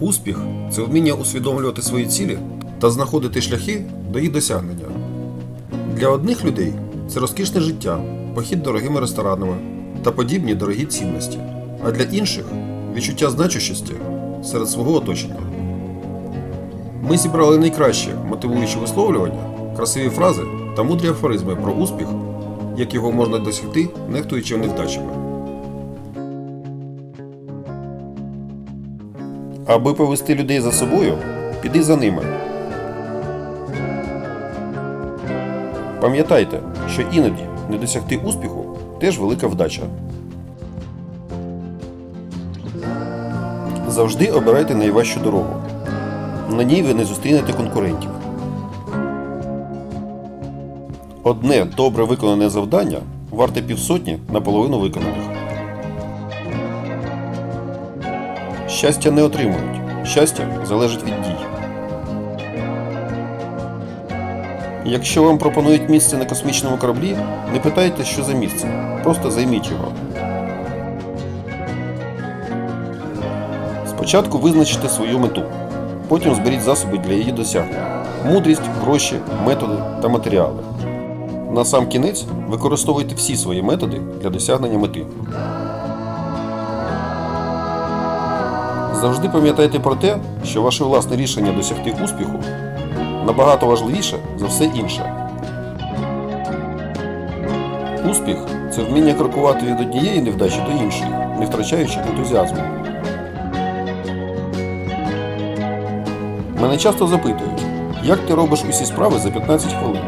Успіх це вміння усвідомлювати свої цілі та знаходити шляхи до їх досягнення. Для одних людей це розкішне життя, похід дорогими ресторанами та подібні дорогі цінності, а для інших відчуття значущості серед свого оточення. Ми зібрали найкращі мотивуючі висловлювання, красиві фрази та мудрі афоризми про успіх, як його можна досягти, нехтуючи невдачами. Аби повести людей за собою, піди за ними. Пам'ятайте, що іноді не досягти успіху теж велика вдача. Завжди обирайте найважчу дорогу. На ній ви не зустрінете конкурентів. Одне добре виконане завдання варте півсотні наполовину виконаних. Щастя не отримують. Щастя залежить від дій. Якщо вам пропонують місце на космічному кораблі, не питайте, що за місце. Просто займіть його. Спочатку визначте свою мету. Потім зберіть засоби для її досягнення. Мудрість, гроші, методи та матеріали. На сам кінець використовуйте всі свої методи для досягнення мети. Завжди пам'ятайте про те, що ваше власне рішення досягти успіху набагато важливіше за все інше. Успіх це вміння крокувати від однієї невдачі до іншої, не втрачаючи ентузіазму. Мене часто запитують, як ти робиш усі справи за 15 хвилин.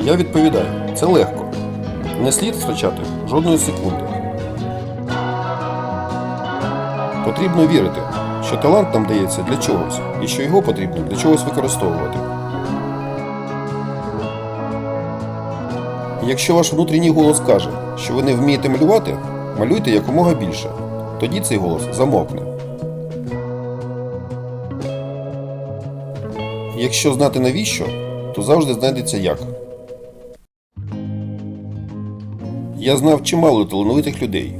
Я відповідаю, це легко. Не слід втрачати жодної секунди. Потрібно вірити, що талант нам дається для чогось, і що його потрібно для чогось використовувати. Якщо ваш внутрішній голос каже, що ви не вмієте малювати, малюйте якомога більше. Тоді цей голос замовкне. Якщо знати навіщо, то завжди знайдеться як. Я знав чимало талановитих людей.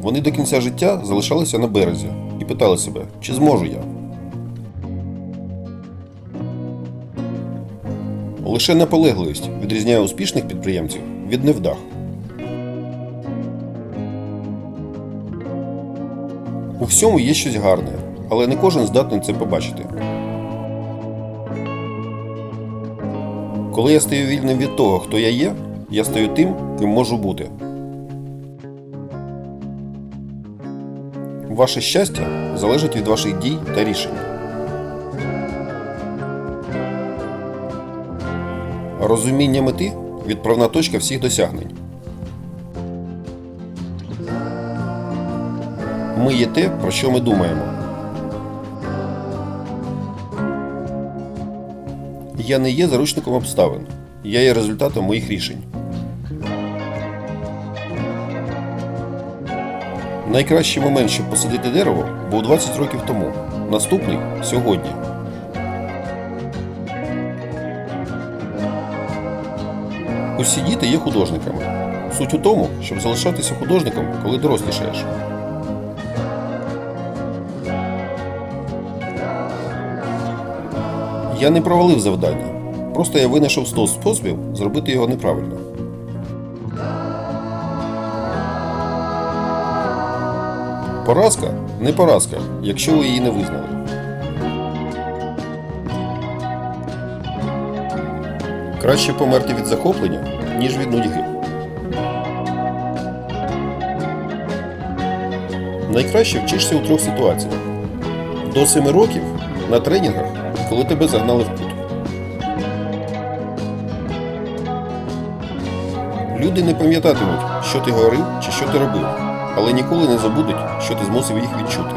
Вони до кінця життя залишалися на березі питали себе, чи зможу я. Лише наполегливість відрізняє успішних підприємців від невдах. У всьому є щось гарне, але не кожен здатний це побачити. Коли я стаю вільним від того, хто я є, я стаю тим, ким можу бути. Ваше щастя залежить від ваших дій та рішень. Розуміння мети відправна точка всіх досягнень. Ми є те, про що ми думаємо. Я не є заручником обставин. Я є результатом моїх рішень. Найкращий момент, щоб посадити дерево, був 20 років тому. Наступний сьогодні. Усі діти є художниками. Суть у тому, щоб залишатися художником, коли дорослішаєш. Я не провалив завдання. Просто я винайшов 100 способів зробити його неправильно. Поразка не поразка, якщо ви її не визнали. Краще померти від захоплення, ніж від нудьги. Найкраще вчишся у трьох ситуаціях. До 7 років на тренінгах, коли тебе загнали в кут. Люди не пам'ятатимуть, що ти говорив чи що ти робив, але ніколи не забудуть, що ти змусив їх відчути.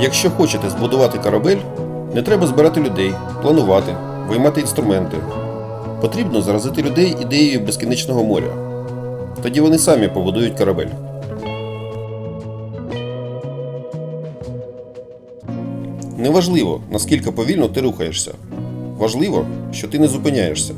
Якщо хочете збудувати корабель, не треба збирати людей, планувати, виймати інструменти. Потрібно заразити людей ідеєю безкінечного моря. Тоді вони самі побудують корабель. Неважливо, наскільки повільно ти рухаєшся. Важливо, що ти не зупиняєшся.